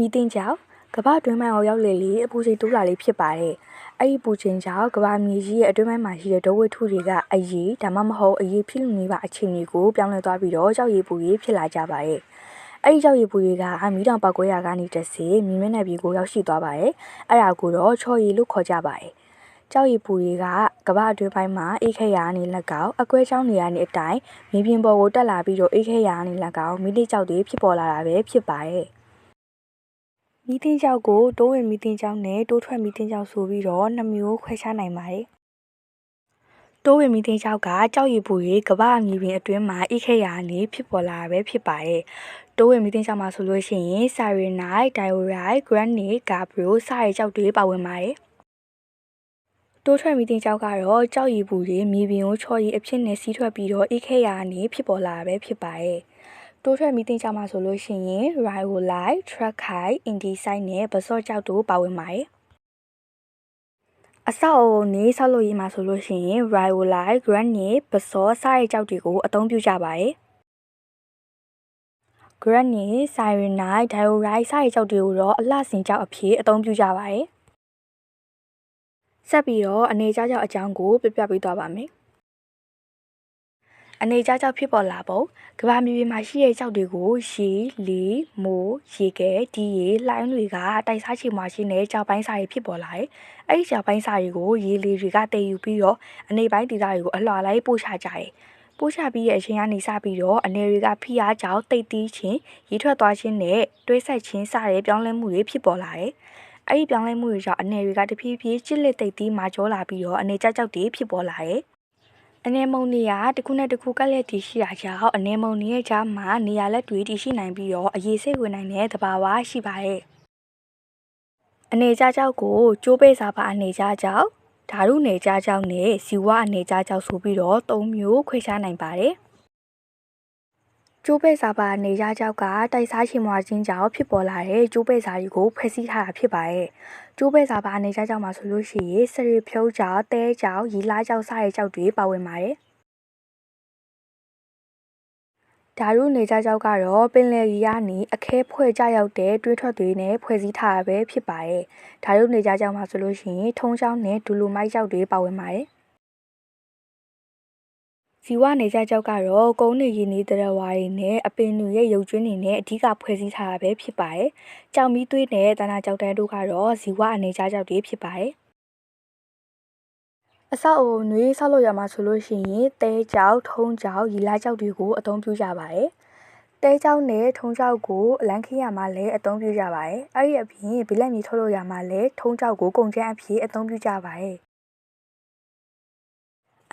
မီတင်ကြောင့်ကမ္ဘာအတွင်းပိုင်းအောင်ရောက်လေလေအပူချိန်တိုးလာလေးဖြစ်ပါတယ်။အဲ့ဒီပူချိန်ကြောင့်ကမ္ဘာမြေကြီးရဲ့အတွင်းပိုင်းမှာရှိတဲ့ဒုဝိထုတွေကအရေးဒါမှမဟုတ်အရေးဖြစ်လူနေပါအခြေအနေကိုပြောင်းလဲသွားပြီးတော့ကြောက်ရည်ပူရေးဖြစ်လာကြပါတယ်။အဲ့ဒီကြောက်ရည်ပူတွေကမီးတောင်ပောက်ကွဲရာကနေတဆမြင်းမျက်နှာပြည်ကိုရောက်ရှိသွားပါတယ်။အဲ့ဒါကိုတော့ချော်ရည်လို့ခေါ်ကြပါတယ်။ကြောက်ရည်ပူတွေကကမ္ဘာအတွင်းပိုင်းမှာအေးခဲရာကနေလက်ကောက်အကွဲချောင်းနေရာနေအတိုင်းမြေပြင်ပေါ်ကိုတက်လာပြီးတော့အေးခဲရာကနေလက်ကောက်မိလိကြောက်တွေဖြစ်ပေါ်လာတာပဲဖြစ်ပါတယ်။ မီးတင်းကြောက်ကိုတိုးဝင်မီးတင်းကြောက်နဲ့တိုးထွက်မီးတင်းကြောက်ဆိုပြီးတော့နှစ်မျိုးခွဲခြားနိုင်ပါတယ်။တိုးဝင်မီးတင်းကြောက်ကကြောက်ရည်ပူတွေကမ္ဘာမြေပြင်အတွင်းမှာအေးခဲရာကနေဖြစ်ပေါ်လာတာပဲဖြစ်ပါတယ်။တိုးဝင်မီးတင်းကြောက်မှာဆိုလို့ရှိရင်ဆာရီနိုက်ဒိုင်ယိုရိုက်ဂရန်နစ်ကာဘရိုစတဲ့ကြောက်တွေပါဝင်ပါတယ်။တိုးထွက်မီတင်ကြောက်ကတော့ကြောက်ရည်ပူတွေမြေပြင်ကိုချော်ရည်အဖြစ်နဲ့စီးထွက်ပြီးတော့အေးခဲရာကနေဖြစ်ပေါ်လာတာပဲဖြစ်ပါတယ်။ တိုးထွက်မီတင်ကြောက်မှာဆိုလို့ရှိရင် Rhyolite, Trachite, Indicite နဲ့ Basalt ကြောက်တို့ပါဝင်ပါတယ်။အဆောက်အအုံနေဆောက်လုပ်ရေးမှာဆိုလို့ရှိရင် Rhyolite, Granite, Basalt စတဲ့ကြောက်တွေကိုအသုံးပြုကြပါတယ်။ Granite, Cyanide, Diorite စတဲ့ကြောက်တွေကိုတော့အလှဆင်ကြောက်အဖြစ်အသုံးပြုကြပါတယ်။ဆက်ပြီးတော့အနေကြကြောက်အကြောင်းကိုပြပြပေးသွားပါမယ်။ အနေကြကြောက်ဖြစ်ပေါ်လာပုံကဘာမြေပြင်မှာရှိတဲ့ကြောက်တွေကိုရေ၊လေ၊မိုး၊ရေခဲ၊ဒီရေ၊လှိုင်းတွေကတိုက်စားချေမွာရှိတဲ့ကြောက်ပိုင်းစာတွေဖြစ်ပေါ်လာတယ်။အဲဒီကြောက်ပိုင်းစာတွေကိုရေလေတွေကတည်ယူပြီးတော့အနေပိုင်းဒေသတွေကိုအလွှာလိုက်ပို့ချကြတယ်။ပို့ချပြီးတဲ့အချိန်ကနေစပြီးတော့အနေတွေကဖိအားကြောင့်တိတ်တီးခြင်းရေထွက်သွားခြင်းနဲ့တွဲဆက်ခြင်းစတဲ့ပြောင်းလဲမှုတွေဖြစ်ပေါ်လာတယ်။အဲ့ဒီပြောင်းလဲမှုတွေကြောင့်အနေတွေကတဖြည်းဖြည်းချစ်လက်သိပ်ပြီးမာကျောလာပြီးတော့အနေကြောက်ကြောက်တွေဖြစ်ပေါ်လာတယ်။ အနေမုံနေရတစ်ခုနဲ့တစ်ခုကက်လက်တည်ရှိတာကြောင့်အနေမုံနေရဲ့ကြားမှာနေရာလက်တွေတည်ရှိနိုင်ပြီးတော့အရေးစိတ်ဝင်နိုင်တဲ့သဘာဝရှိပါရဲ့။အနေကြကြောက်ကိုကျိုးပိတ်စာပါအနေကြကြောက်ဓာရုနေကြကြောက်နဲ့ဇီဝအနေကြကြောက်ဆိုပြီးတော့၃မျိုးခွဲခြားနိုင်ပါတယ်။ ကျိုးပဲ့စာပါနေရကြောက်ကတိုက်စားချင်မွာခြင်းကြောင့်ဖြစ်ပေါ်လာတဲ့ကျိုးပဲ့စာတွေကိုဖွဲ့စည်းထားတာဖြစ်ပါတယ်။ကျိုးပဲ့စာပါနေရကြောက်မှာဆိုလို့ရှိရင်စရီဖြုတ်ကြောက်တဲကြောက်ရီလားကြောက်စတဲ့ကြောက်တွေပါဝင်ပါတယ်။ဓာရုနေကြကြောက်ကတော့ပင်လယ်ရီကနေအခဲဖွဲ့ကြရောက်တဲ့တွေးထွက်တွေနဲ့ဖွဲ့စည်းထားတာပဲဖြစ်ပါတယ်။ဓာရုနေကြကြောက်မှာဆိုလို့ရှိရင်ထုံးချောင်းနဲ့ဒူလိုမိုက်ကြောက်တွေပါဝင်ပါတယ်။ ဇီဝနေကြကြောက်ကတော့ကုန်းနေရည်နေတရဝါတွေနဲ့အပင်တွေရဲ့ရုပ်ကျွင်းတွေနဲ့အဓိကဖွဲ့စည်းထားတာပဲဖြစ်ပါတယ်။ကြောင်မီးသွေးနဲ့တနာကြောက်တန်းတို့ကတော့ဇီဝအနေကြကြောက်တွေဖြစ်ပါတယ်။အဆောက်အအုံတွေဆောက်လို့ရမှာဆိုလို့ရှိရင်တဲကြောက်ထုံးကြောက်ရီလာကြောက်တွေကိုအသုံးပြုကြပါတယ်။တဲကြောက်နဲ့ထုံးကြောက်ကိုအလန်းခင်းရမှာလည်းအသုံးပြုကြပါတယ်။အဲ့ဒီအပြင်ဗီလက်မီထုတ်လို့ရမှာလည်းထုံးကြောက်ကိုကုန်ကျန်းအဖြစ်အသုံးပြုကြပါတယ်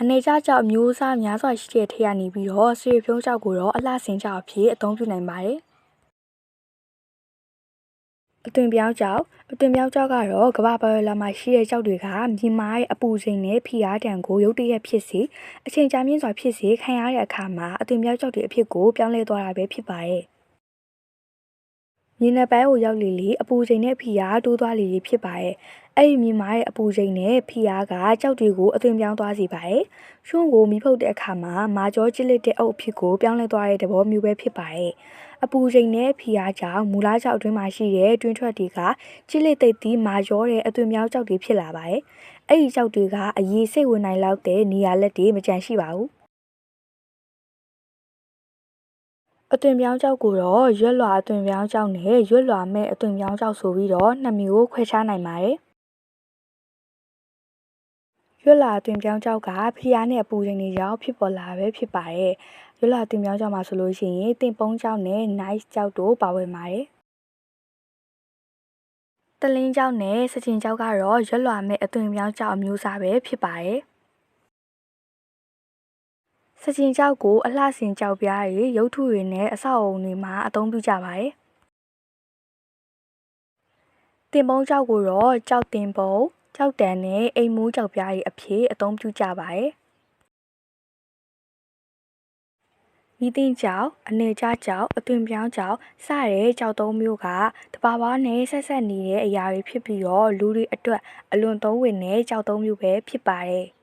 အနေကျကြောက်မျိုးစားများစွာရှိတဲ့ထက်ကနေပြီးတော့ဆွေဖြုံးကြောက်ကိုတော့အလှဆင်ကြောက်အဖြစ်အသုံးပြုနိုင်ပါတယ်အသွင်ပြောင်းကြောက်အသွင်ပြောင်းကြောက်ကတော့ကမ္ဘာပရလာမှာရှိတဲ့ကြောက်တွေကမြင်မာတဲ့အပူချိန်နဲ့ဖိအားတံကိုရုတ်တရက်ဖြစ်စေအချိန်ကြာမြင့်စွာဖြစ်စေခံရတဲ့အခါမှာအသွင်ပြောင်းကြောက်တွေအဖြစ်ကိုပြောင်းလဲသွားတာပဲဖြစ်ပါတယ် မြင်းနယ်ပန်းကိုရောက်လေလေအပူချိန်နဲ့ဖိအားတိုးသွားလေလေဖြစ်ပါတယ်အဲ့ဒီမြင်မာတဲ့အပူချိန်နဲ့ဖိအားကကြောက်တွေကိုအသွင်ပြောင်းသွားစေပါတယ်။ရွှွန့်ကိုမိဖုတ်တဲ့အခါမှာမာကျောကျစ်လက်တဲ့အုပ်အဖြစ်ကိုပြောင်းလဲသွားတဲ့သဘောမျိုးပဲဖြစ်ပါတယ်။အပူချိန်နဲ့ဖိအားကြောင့်မူလားကြောက်အတွင်းမှာရှိတဲ့တွင်းထွက်တွေကကျစ်လက်သိပ်ပြီးမာကျောတဲ့အသွင်ပြောင်းကြောက်တွေဖြစ်လာပါတယ်။အဲ့ဒီကြောက်တွေကအရေးစိတ်ဝင်နိုင်လောက်တဲ့နေရာလက်တွေမကြန့်ရှိပါဘူး။ အသွင်ပြောင်းကြောက်ကိုတော့ရွက်လွာအသွင်ပြောင်းကြောက်နဲ့ရွက်လွာမဲ့အသွင်ပြောင်းကြောက်ဆိုပြီးတော့နှစ်မျိုးခွဲခြားနိုင်ပါတယ်ရွက်လာတွင်ပြောင်းကြောက်ကဖျားနဲ့အပူချိန်တွေကြောင့်ဖြစ်ပေါ်လာပဲဖြစ်ပါတယ်။ရွက်လာတွင်ပြောင်းကြောက်မှာဆိုလို့ရှိရင်တင်ပုံးကြောက်နဲ့ nice ကြောက်တို့ပါဝင်ပါတယ်။တလင်းကြောက်နဲ့စချင်ကြောက်ကတော့ရွက်လွာမဲ့အသွင်ပြောင်းကြောက်အမျိုးအစားပဲဖြစ်ပါတယ်။ စချင်ကြောက်ကိုအလှဆင်ကြောက်ပြားတွေရုပ်ထုတွေနဲ့အဆောက်အအုံတွေမှာအသုံးပြုကြပါတယ်။တင်ပုံးကြောက်ကိုတော့ကြောက်တင်ပုံးကြောက်တန်နဲ့အိမ်မူးကြောက်ပြားတွေအဖြစ်အသုံးပြုကြပါတယ်။မိသိကြောက်အနေကြကြောက်အသွင်ပြောင်းကြောက်စတဲ့ကြောက်သုံးမျိုးကတဘာဝနဲ့ဆက်ဆက်နေတဲ့အရာတွေဖြစ်ပြီးတော့လူတွေအတွက်အလွန်သုံးဝင်တဲ့ကြောက်သုံးမျိုးပဲဖြစ်ပါတယ်။